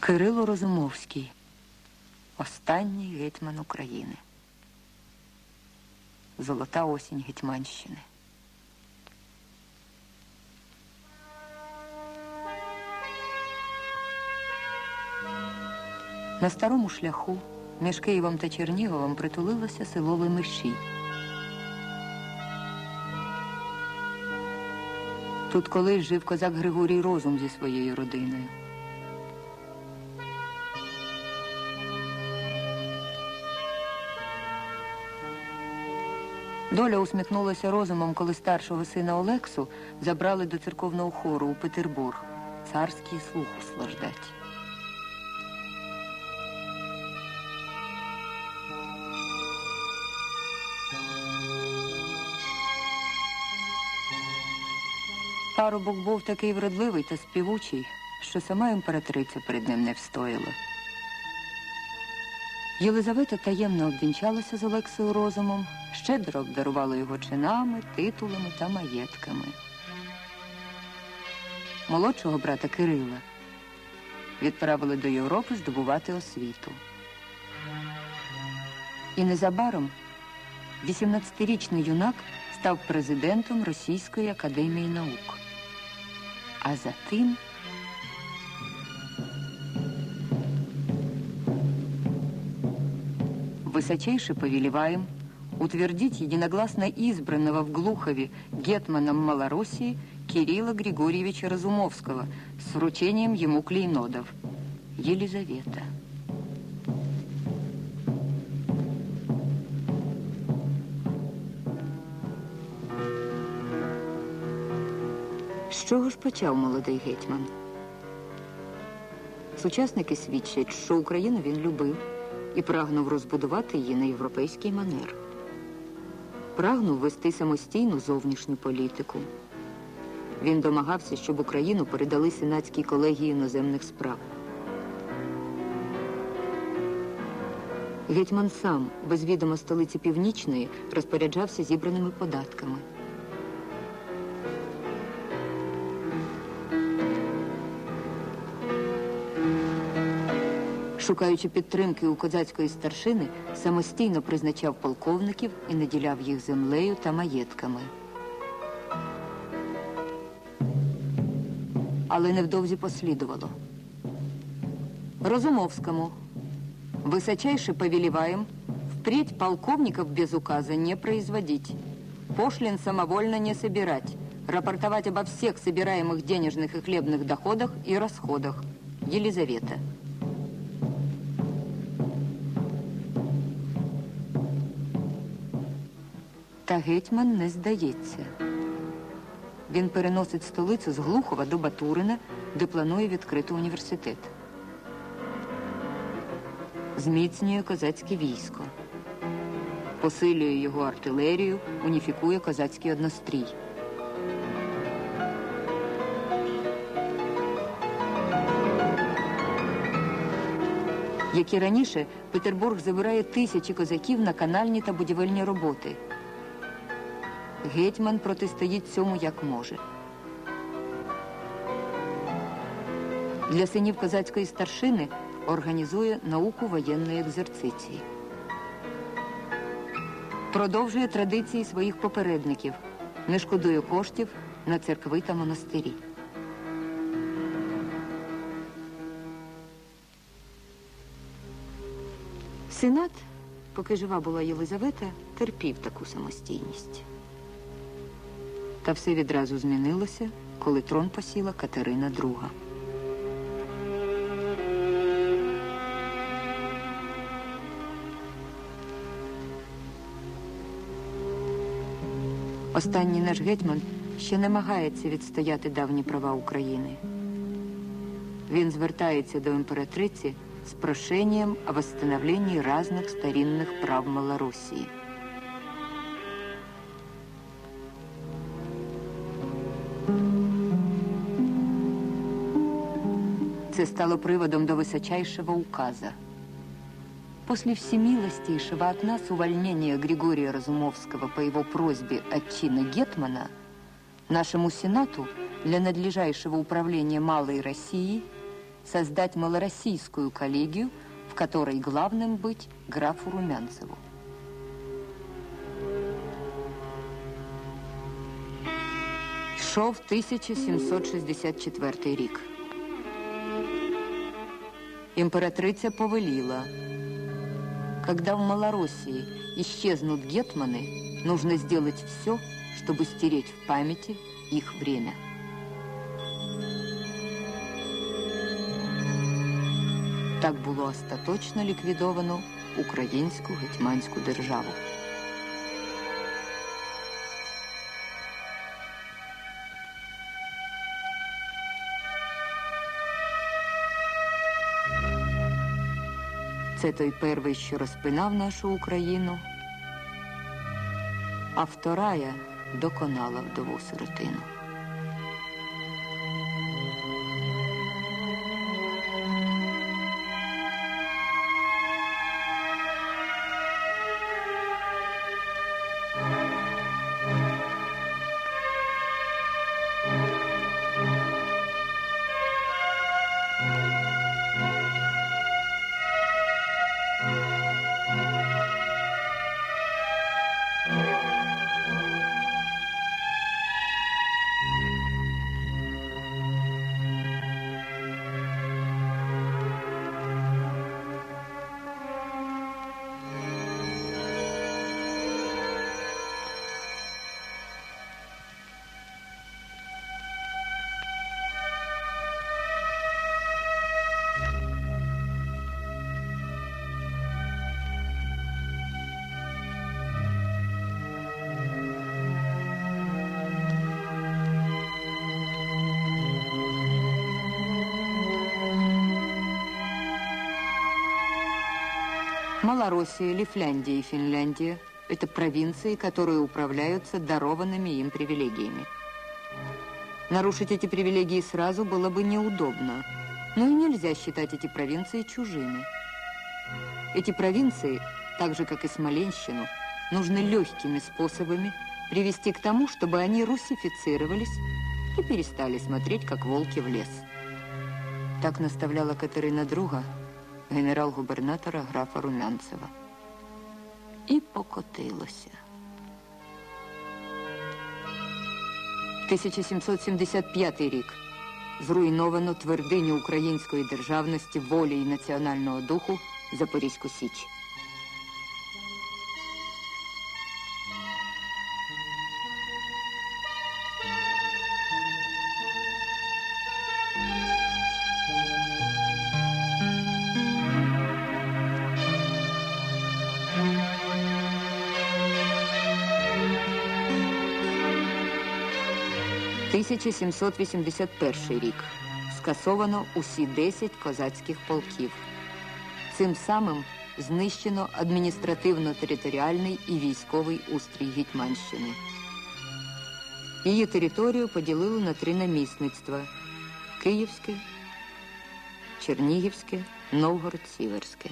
Кирило Розумовський, останній гетьман України. Золота осінь Гетьманщини. На старому шляху між Києвом та Черніговом притулилося село Лемиші. Тут колись жив козак Григорій Розум зі своєю родиною. Доля усміхнулася розумом, коли старшого сина Олексу забрали до церковного хору у Петербург. Царський слух услаждать. Парубок був такий вродливий та співучий, що сама імператриця перед ним не встояла. Єлизавета таємно обвінчалася з Олексою Розумом, щедро обдарувала його чинами, титулами та маєтками. Молодшого брата Кирила відправили до Європи здобувати освіту. І незабаром 18-річний юнак став президентом Російської академії наук. А за высочайше повелеваем утвердить единогласно избранного в Глухове гетманом Малороссии Кирилла Григорьевича Разумовского с вручением ему клейнодов. Елизавета. З чого ж почав молодий гетьман? Сучасники свідчать, що Україну він любив і прагнув розбудувати її на європейський манер. Прагнув вести самостійну зовнішню політику. Він домагався, щоб Україну передали Сенатській колегії іноземних справ. Гетьман сам, без відома столиці Північної, розпоряджався зібраними податками. Шукаючи підтримки у козацької старшини, самостійно призначав полковників і наділяв їх землею та маєтками. Але невдовзі послідувало. Розумовскому высочайше повелеваем впредь полковников без указа не производить, пошлин самовольно не собирать, рапортовать обо всех собираемых денежных и хлебных доходах и расходах. Елизавета. Та гетьман не здається. Він переносить столицю з Глухова до Батурина, де планує відкрити університет. Зміцнює козацьке військо. Посилює його артилерію, уніфікує козацький однострій. Як і раніше, Петербург забирає тисячі козаків на канальні та будівельні роботи. Гетьман протистоїть цьому як може. Для синів козацької старшини організує науку воєнної екзерциції. Продовжує традиції своїх попередників, не шкодує коштів на церкви та монастирі. Сенат, поки жива була Єлизавета, терпів таку самостійність. Та все відразу змінилося, коли трон посіла Катерина II. Останній наш гетьман ще намагається відстояти давні права України. Він звертається до імператриці з прошенням о восстановлении разных старинных прав Малороссии. Це стало приводом до высочайшего указа. После всемилостейшего от нас увольнения Григория Разумовского по его просьбе от чина Гетмана, нашему Сенату для надлежащего управления Малой Россией создать малороссийскую коллегию, в которой главным быть графу Румянцеву. Йшов 1764 рік. Императрица повелела, когда в Малороссии исчезнут гетманы, нужно сделать все, чтобы стереть в памяти их время. Так було остаточно ліквідовано українську гетьманську державу. Це той перший, що розпинав нашу Україну, а вторая доконала вдову сиротину. Малороссия, Лифляндия и Финляндия – это провинции, которые управляются дарованными им привилегиями. Нарушить эти привилегии сразу было бы неудобно, но и нельзя считать эти провинции чужими. Эти провинции, так же как и Смоленщину, нужно легкими способами привести к тому, чтобы они русифицировались и перестали смотреть, как волки в лес. Так наставляла Катерина Друга – генерал-губернатора графа Румянцева. І покотилося. 1775 рік зруйновано твердиню української державності, волі і національного духу Запорізьку Січ. 1781 рік. Скасовано усі 10 козацьких полків. Цим самим знищено адміністративно-територіальний і військовий устрій Гетьманщини. Її територію поділили на три намісництва Київське, Чернігівське, Новгород-Сіверське.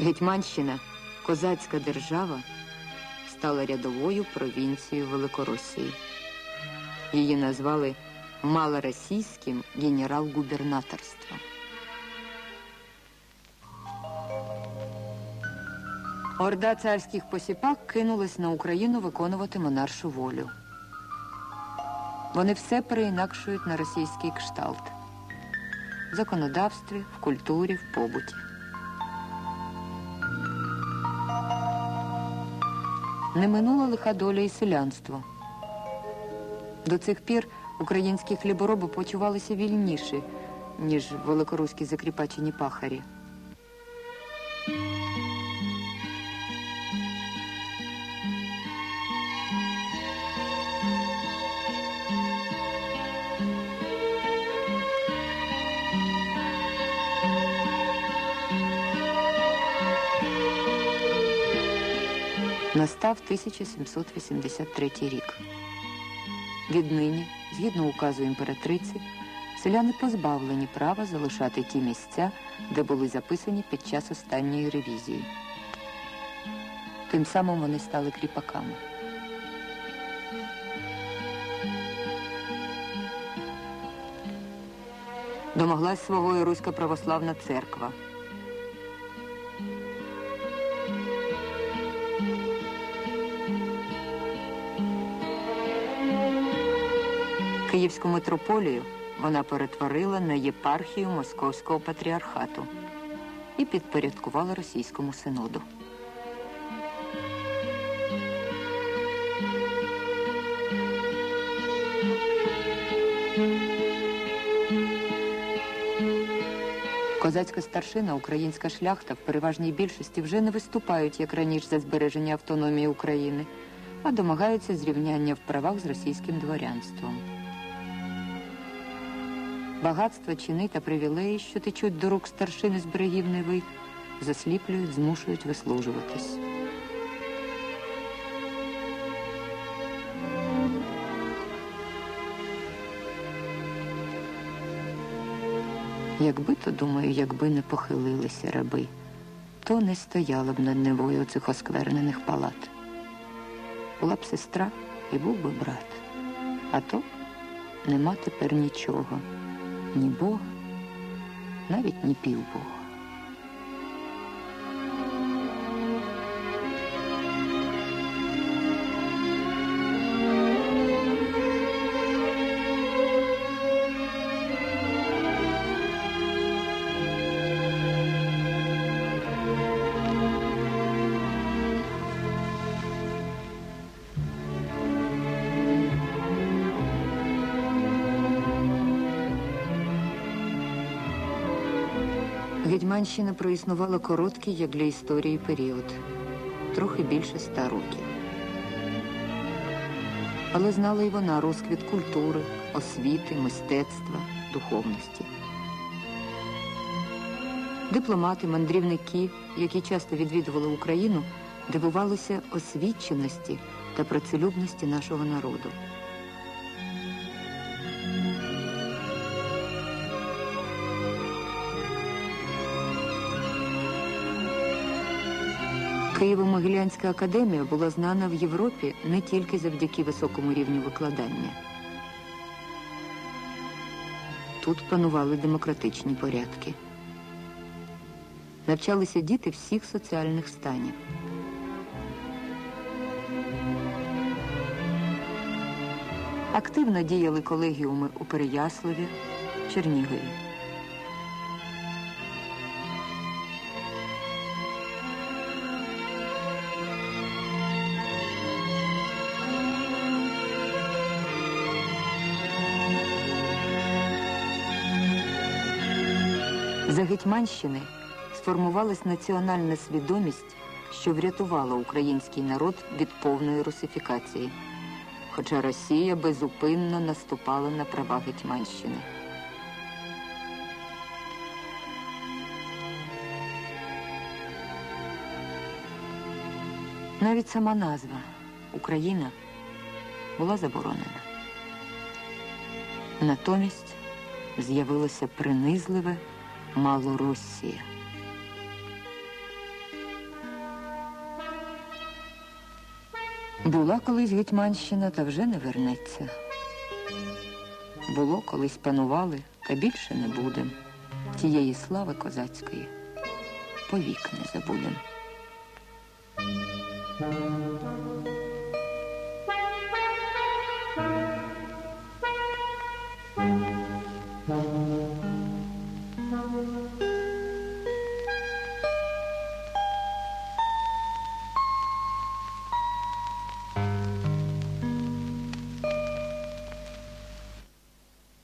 Гетьманщина, козацька держава стала рядовою провінцією Великоросії. Її назвали малоросійським генерал-губернаторством. Орда царських посіпак кинулась на Україну виконувати монаршу волю. Вони все переінакшують на російський кшталт в законодавстві, в культурі, в побуті. Не минула лиха доля і селянство. До цих пір українські хлібороби почувалися вільніші, ніж великоруські закріпачені пахарі. Настав 1783 рік. Віднині, згідно указу імператриці, селяни позбавлені права залишати ті місця, де були записані під час останньої ревізії. Тим самим вони стали кріпаками. Домоглась свого і Руська православна церква. Київську митрополію вона перетворила на єпархію Московського патріархату і підпорядкувала російському синоду. Козацька старшина, українська шляхта в переважній більшості вже не виступають як раніше за збереження автономії України, а домагаються зрівняння в правах з російським дворянством. Багатства, чини та привілеї, що течуть до рук старшини з берегів Неви, засліплюють, змушують вислужуватись. Якби то, думаю, якби не похилилися раби, то не стояла б над Невою цих осквернених палат. Була б сестра і був би брат. А то нема тепер нічого, ні Бога, навіть ні півбога. Гетьманщина проіснувала короткий, як для історії, період трохи більше ста років. Але знала й вона розквіт культури, освіти, мистецтва, духовності. Дипломати, мандрівники, які часто відвідували Україну, дивувалися освіченості та працелюбності нашого народу. Києво-Могилянська академія була знана в Європі не тільки завдяки високому рівню викладання. Тут панували демократичні порядки. Навчалися діти всіх соціальних станів. Активно діяли колегіуми у Переяславі, Чернігові. Гетьманщини сформувалась національна свідомість, що врятувала український народ від повної русифікації. Хоча Росія безупинно наступала на права Гетьманщини. Навіть сама назва Україна була заборонена. Натомість з'явилося принизливе Малоросія. Була колись Гетьманщина, та вже не вернеться. Було колись панували, та більше не будем. Тієї слави козацької повік не забудем.